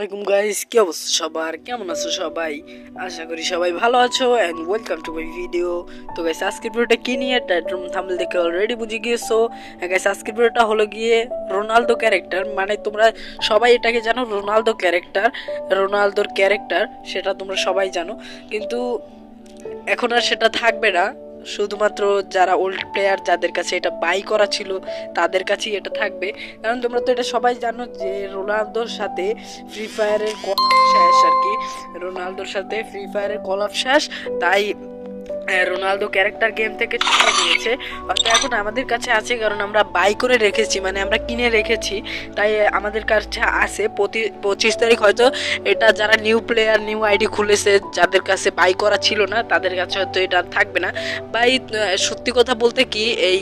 আসসালামাইকুম গাইস কি অবস্থা সবার? কেমন আছো সবাই? আশা করি সবাই ভালো আছো and welcome to my video তো গাইস আজকের ভিডিওটা কি নিয়ে? টাইটল থাম্বনেল দেখে অলরেডি বুঝে গিয়েছো। গাইস আজকের ভিডিওটা হলো গিয়ে রোনালদো ক্যারেক্টার মানে তোমরা সবাই এটাকে জানো রোনালদো ক্যারেক্টার রোনালদোর ক্যারেক্টার সেটা তোমরা সবাই জানো। কিন্তু এখন আর সেটা থাকবে না। শুধুমাত্র যারা ওল্ড প্লেয়ার যাদের কাছে এটা বাই করা ছিল, তাদের কাছেই এটা থাকবে। কারণ তোমরা তো এটা সবাই জানো যে রোনালদোর সাথে ফ্রি ফায়ারের কলাপ শেষ আর কি। রোনালদোর সাথে ফ্রি ফায়ারের কলাপ শেষ, তাই রোনালদো ক্যারেক্টার গেম থেকে চলে গিয়েছে। হয়তো এখন আমাদের কাছে আছে, কারণ আমরা বাই করে রেখেছি মানে আমরা কিনে রেখেছি। তাই আমাদের কাছে আছে। প্রতি পঁচিশ তারিখ হয়তো এটা যারা নিউ প্লেয়ার নিউ আইডি খুলেছে, যাদের কাছে বাই করা ছিল না, তাদের কাছে হয়তো এটা থাকবে না। বাই সত্যি কথা বলতে কি, এই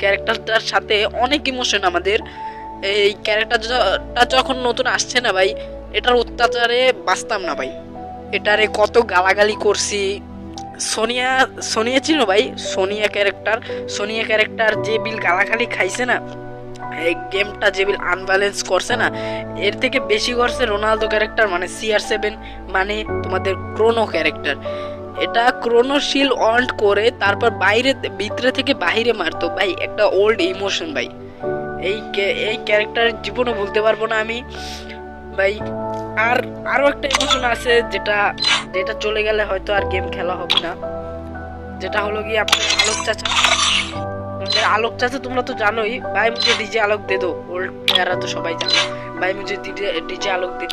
ক্যারেক্টারটার সাথে অনেক ইমোশন আমাদের। এই ক্যারেক্টারটা যখন নতুন আসছে না ভাই, এটার অত্যাচারে বাঁচতাম না ভাই। এটারে কত গালাগালি করছি সোনিয়া সোনিয়া ছিল ভাই? সোনিয়া ক্যারেক্টার সোনিয়া ক্যারেক্টার যে বিল গালাগালি খাইছে না, এই গেমটা যে বিল আনব্যালেন্স করছে না, এর থেকে বেশি করছে রোনালদো ক্যারেক্টার মানে সিআর সেভেন মানে তোমাদের ক্রোনো ক্যারেক্টার এটা ক্রোনোশিল অন করে তারপর বাইরে, ভিতরে থেকে বাইরে মারতো। ভাই, একটা ওল্ড ইমোশন ভাই। এই এই ক্যারেক্টার জীবনে ভুলতে পারব না আমি। ভাই, আর আরও একটা ইমোশন আছে যেটা যেটা চলে গেলে হয়তো আর গেম খেলা হবে না। যেটা হলো গিয়ে আপনার আলোক চাচা। আমাদের আলোক চাচা তোমরা তো জানোই, ভাই মুঝে ডিজে আলোক দে দো ওল্ড প্লেয়াররা তো সবাই জানো। ভাই মুঝে ডিজে আলোক দে